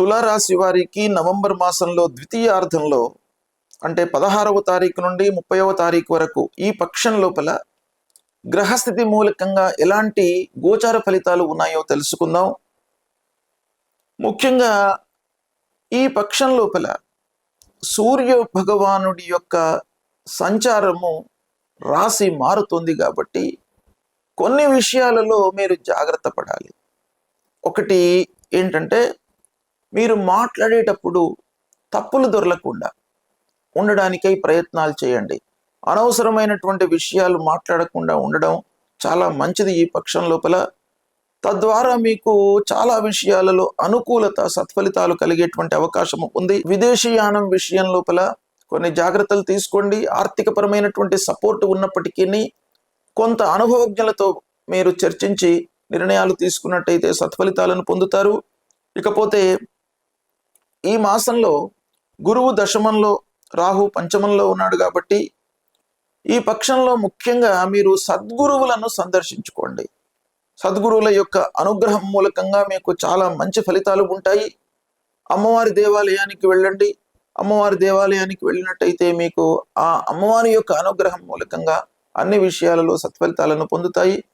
తులారాశి వారికి నవంబర్ మాసంలో ద్వితీయార్థంలో అంటే పదహారవ తారీఖు నుండి ముప్పైవ తారీఖు వరకు ఈ పక్షం లోపల గ్రహస్థితి మూలకంగా ఎలాంటి గోచార ఫలితాలు ఉన్నాయో తెలుసుకుందాం. ముఖ్యంగా ఈ పక్షం లోపల సూర్య భగవానుడి యొక్క సంచారము రాశి మారుతుంది కాబట్టి కొన్ని విషయాలలో మీరు జాగ్రత్త పడాలి. ఒకటి ఏంటంటే మీరు మాట్లాడేటప్పుడు తప్పులు దొరలకుండా ఉండడానికై ప్రయత్నాలు చేయండి. అనవసరమైనటువంటి విషయాలు మాట్లాడకుండా ఉండడం చాలా మంచిది ఈ పక్షం లోపల. తద్వారా మీకు చాలా విషయాలలో అనుకూలత సత్ఫలితాలు కలిగేటువంటి అవకాశం ఉంది. విదేశీయానం విషయం లోపల కొన్ని జాగ్రత్తలు తీసుకోండి. ఆర్థికపరమైనటువంటి సపోర్ట్ ఉన్నప్పటికీ కొంత అనుభవజ్ఞులతో మీరు చర్చించి నిర్ణయాలు తీసుకున్నట్టయితే సత్ఫలితాలను పొందుతారు. ఇకపోతే ఈ మాసంలో గురువు దశమంలో రాహు పంచమంలో ఉన్నాడు కాబట్టి ఈ పక్షంలో ముఖ్యంగా మీరు సద్గురువులను సందర్శించుకోండి. సద్గురువుల యొక్క అనుగ్రహం మూలకంగా మీకు చాలా మంచి ఫలితాలు ఉంటాయి. అమ్మవారి దేవాలయానికి వెళ్ళండి. అమ్మవారి దేవాలయానికి వెళ్ళినట్టయితే మీకు ఆ అమ్మవారి యొక్క అనుగ్రహం మూలకంగా అన్ని విషయాలలో సత్ఫలితాలను పొందుతాయి.